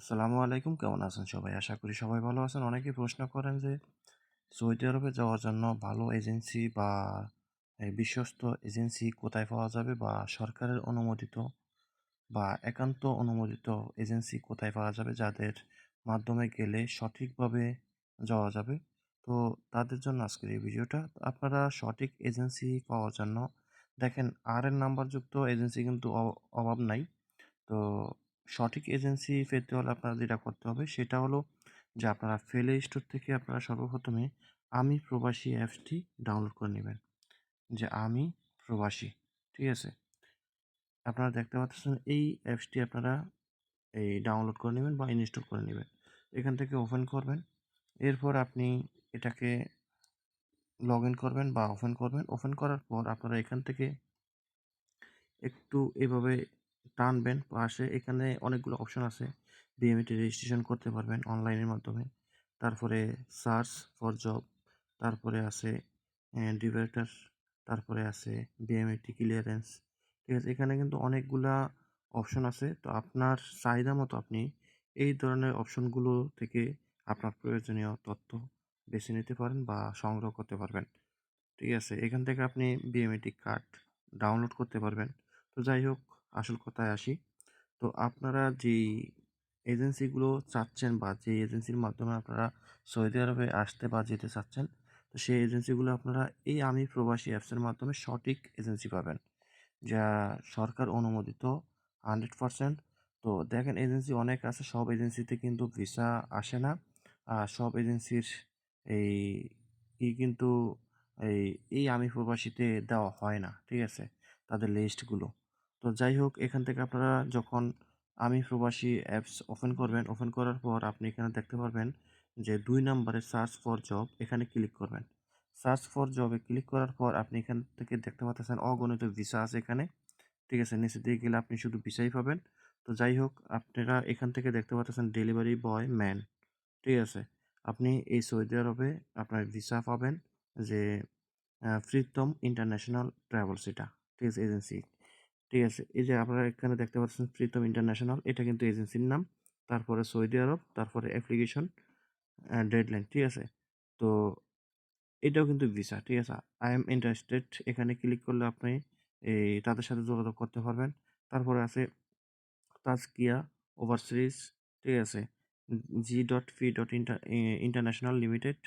আসসালামু আলাইকুম। কেমন আছেন সবাই? আশা করি সবাই ভালো আছেন। অনেকেই প্রশ্ন করেন যে, সৌদি আরবে যাওয়ার জন্য ভালো এজেন্সি বা বিশ্বস্ত এজেন্সি কোথায় পাওয়া যাবে বা সরকারের অনুমোদিত বা একান্ত অনুমোদিত এজেন্সি কোথায় পাওয়া যাবে যাদের মাধ্যমে গেলে সঠিকভাবে যাওয়া যাবে? তো তাদের জন্য আজকের এই ভিডিওটা। আপনারা সঠিক এজেন্সি পাওয়ার জন্য দেখেন, আর এর নাম্বারযুক্ত এজেন্সি কিন্তু অভাব নাই। তো সঠিক এজেন্সি পেতে হলে আপনারা যেটা করতে হবে, সেটা হলো যে আপনারা ফেলে স্টোর থেকে আপনারা সর্বপ্রথমে আমি প্রবাসী অ্যাপসটি ডাউনলোড করে নেবেন। যে আমি প্রবাসী, ঠিক আছে? আপনারা দেখতে পাচ্ছেন এই অ্যাপসটি আপনারা এই ডাউনলোড করে নেবেন বা ইনস্টল করে নেবেন। এখান থেকে ওপেন করবেন, এরপর আপনি এটাকে লগ ইন করবেন বা ওপেন করবেন। ওপেন করার পর আপনারা এখান থেকে একটু এভাবে টানবেন, পাশে এখানে অনেকগুলো অপশন আছে। বিএমইটি রেজিস্ট্রেশন করতে পারবেন অনলাইনের মাধ্যমে। তারপরে সার্চ ফর জব তারপরে আছে ডিভাইটার তারপরে আছে বিএমইটি ক্লিয়ারেন্স ঠিক আছে, এখানে কিন্তু অনেকগুলা অপশন আছে। তো আপনার চাহিদা মতো আপনি এই ধরনের অপশনগুলো থেকে আপনার প্রয়োজনীয় তথ্য বেছে নিতে পারেন বা সংগ্রহ করতে পারবেন। ঠিক আছে, এখান থেকে আপনি বিএমইটি কার্ড ডাউনলোড করতে পারবেন। তো যাই হোক আসল কথায় আসি। তো আপনারা যেই এজেন্সিগুলো চাচ্ছেন বা যে এজেন্সির মাধ্যমে আপনারা সৌদি আরবে আসতে বা যেতে চাচ্ছেন, তো সেই এজেন্সিগুলো আপনারা এই আমি প্রবাসী অ্যাপসের মাধ্যমে সঠিক এজেন্সি পাবেন। যা সরকার অনুমোদিত হান্ড্রেড পারসেন্ট তো দেখেন এজেন্সি অনেক আছে, সব এজেন্সিতে কিন্তু ভিসা আসে না। আর সব এজেন্সির এই ই কিন্তু এই এই আমি প্রবাসীতে দেওয়া হয় না, ঠিক আছে? তাদের লিস্টগুলো তো যাই হোক, এখান থেকে আপনারা যখন আমি প্রবাসী অ্যাপস ওপেন করবেন ওপেন করার পর আপনি এখানে দেখতে পারবেন যে দুই নম্বরে সার্চ ফর জব এখানে ক্লিক করবেন। সার্চ ফর জবে ক্লিক করার পর আপনি এখান থেকে দেখতে পাচ্ছেন অগণিত ভিসা আছে এখানে। ঠিক আছে, নিচে দিয়ে গেলে আপনি শুধু ভিসাই পাবেন। তো যাই হোক, আপনারা এখান থেকে দেখতে পাচ্ছেন ডেলিভারি বয় ম্যান ঠিক আছে, আপনি এই সৌদি আরবে আপনার ভিসা পাবেন যে ফ্রিতম ইন্টারন্যাশনাল ট্রাভেলস এটা। ঠিক আছে এজেন্সি ঠিক আছে, এই যে আপনারা এখানে দেখতে পাচ্ছেন প্রীতম ইন্টারন্যাশনাল, এটা কিন্তু এজেন্সির নাম। তারপরে সৌদি আরব, তারপরে অ্যাপ্লিকেশন ডেডলাইন ঠিক আছে? তো এটাও কিন্তু ভিসা ঠিক আছে? আই এম ইন্টারেস্টেড এখানে ক্লিক করলে আপনি এই তাদের সাথে যোগাযোগ করতে পারবেন। তারপরে আছে তাজকিয়া ওভারসিজ ঠিক আছে? G dot fee dot inter international limited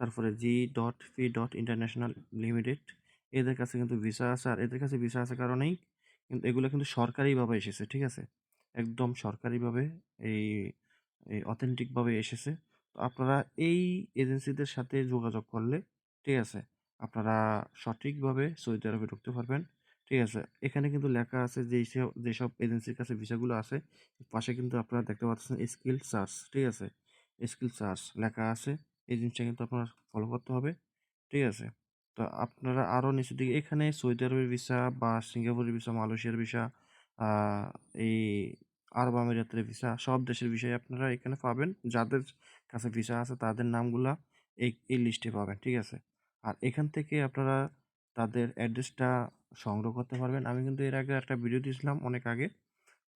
তারপরে G dot fee dot international limited এদের কাছে কিন্তু ভিসা আছে। আর এদের কাছে ভিসা আছে কারণেই কিন্তু এগুলো কিন্তু সরকারিভাবে এসেছে, ঠিক আছে? একদম সরকারিভাবে এই এই অথেন্টিকভাবে এসেছে। তো আপনারা এই এজেন্সিদের সাথে যোগাযোগ করলে, ঠিক আছে, আপনারা সঠিকভাবে সৌদি আরবে ঢুকতে পারবেন, ঠিক আছে? এখানে কিন্তু লেখা আছে যে সব যেসব এজেন্সির কাছে ভিসাগুলো আছে, পাশে কিন্তু আপনারা দেখতে পাচ্ছেন স্কিল সার্চ, ঠিক আছে? স্কিল সার্চ লেখা আছে, এই জিনিসটা কিন্তু আপনার ফলো করতে হবে, ঠিক আছে? তো আপনারা আরও নিচের দিকে এখানে সৌদি আরবের ভিসা বা সিঙ্গাপুরের ভিসা মালয়েশিয়ার ভিসা এই আরব আমিরাতের ভিসা সব দেশের বিষয়ে আপনারা এখানে পাবেন। যাদের কাছে ভিসা আছে তাদের নামগুলা এই এই লিস্টে পাবেন, ঠিক আছে? আর এখান থেকে আপনারা তাদের অ্যাড্রেসটা সংগ্রহ করতে পারবেন। আমি কিন্তু এর আগে একটা ভিডিও দিয়েছিলাম অনেক আগে,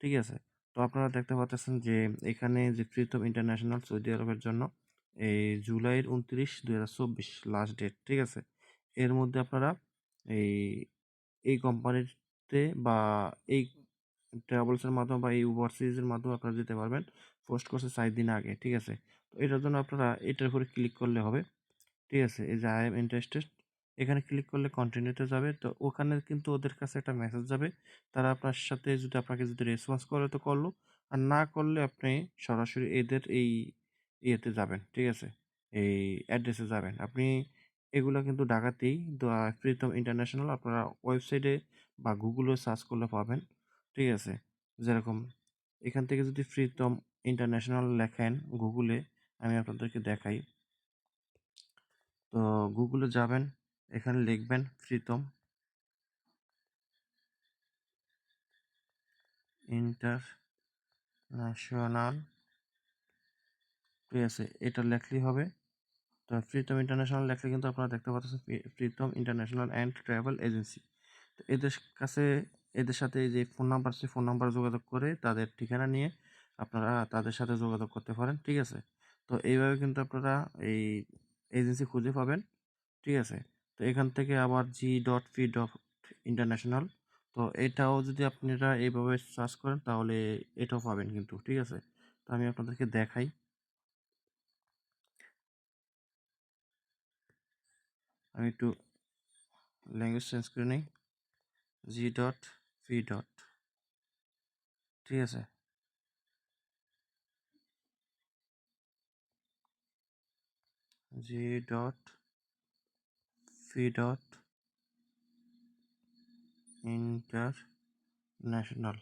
ঠিক আছে? তো আপনারা দেখতে পাচ্ছেন যে এখানে যে প্রীতম ইন্টারন্যাশনাল সৌদি আরবের জন্য এই জুলাইয়ের উনত্রিশ দুই হাজার চব্বিশ লাস্ট ডেট ঠিক আছে? এর মধ্যে আপনারা এই এই কোম্পানিতে বা এই ট্রাভেলসের মাধ্যমে বা এই উবার সিরিজের মাধ্যমে আপনারা যেতে পারবেন। পোস্ট করছে চার দিন আগে, ঠিক আছে? তো এটার জন্য আপনারা এটার উপরে ক্লিক করলে হবে, ঠিক আছে? এই যে আই এম ইন্টারেস্টেড এখানে ক্লিক করলে কন্টিনিউতে যাবে। তো ওখানে কিন্তু ওদের কাছে একটা মেসেজ যাবে, তারা আপনার সাথে যদি আপনাকে যদি রেসপন্স করে তো করল, আর না করলে আপনি সরাসরি এদের এই ইয়েতে যাবেন, ঠিক আছে? এই অ্যাড্রেসে যাবেন। আপনি এগুলো কিন্তু ঢাকাতেই প্রীতম ইন্টারন্যাশনাল আপনারা ওয়েবসাইটে বা গুগলে সার্চ করলে পাবেন। ঠিক আছে? যেরকম এখান থেকে যদি প্রীতম ইন্টারন্যাশনাল লেখেন গুগলে, আমি আপনাদেরকে দেখাই। তো গুগলে যাবেন, এখানে লিখবেন প্রীতম ইন্টারন্যাশনাল। ঠিক আছে? এটা লেখলেই হবে। তো প্রীতম ইন্টারন্যাশনাল লেখলে কিন্তু আপনারা দেখতে পাচ্ছেন Pritam international and travel agency তো এদের কাছে, এদের সাথে যে ফোন নাম্বার আছে ফোন নাম্বার যোগাযোগ করে তাদের ঠিকানা নিয়ে আপনারা তাদের সাথে যোগাযোগ করতে পারেন, ঠিক আছে? তো এইভাবে কিন্তু আপনারা এই এজেন্সি খুঁজে পাবেন, ঠিক আছে? তো এখান থেকে আবার G dot fee dot international তো এটাও যদি আপনারা এইভাবে সার্চ করেন তাহলে এটাও পাবেন কিন্তু, ঠিক আছে? তো আমি আপনাদেরকে দেখাই। আমি একটু ল্যাঙ্গুয়েজ চেঞ্জ করে নিই। জি ডট ফি ডট ঠিক আছে? G dot fee dot international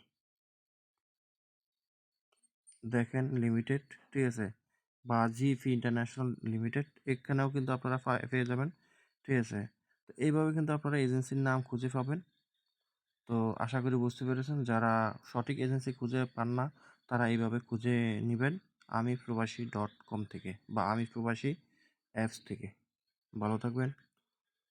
দেখেন লিমিটেড ঠিক আছে? বা জিফি ইন্টারন্যাশনাল লিমিটেড এখানেও কিন্তু আপনারা পেয়ে যাবেন। ঠিক আছে? তো এইভাবে কিন্তু আপনারা এজেন্সির নাম খুঁজে পাবেন। তো আশা করি বুঝতে পেরেছেন, যারা সঠিক এজেন্সি খুঁজে পান না, তারা এইভাবে খুঁজে নেবেন আমি প্রবাসী ডট কম থেকে বা আমি প্রবাসী অ্যাপস থেকে। ভালো থাকবেন।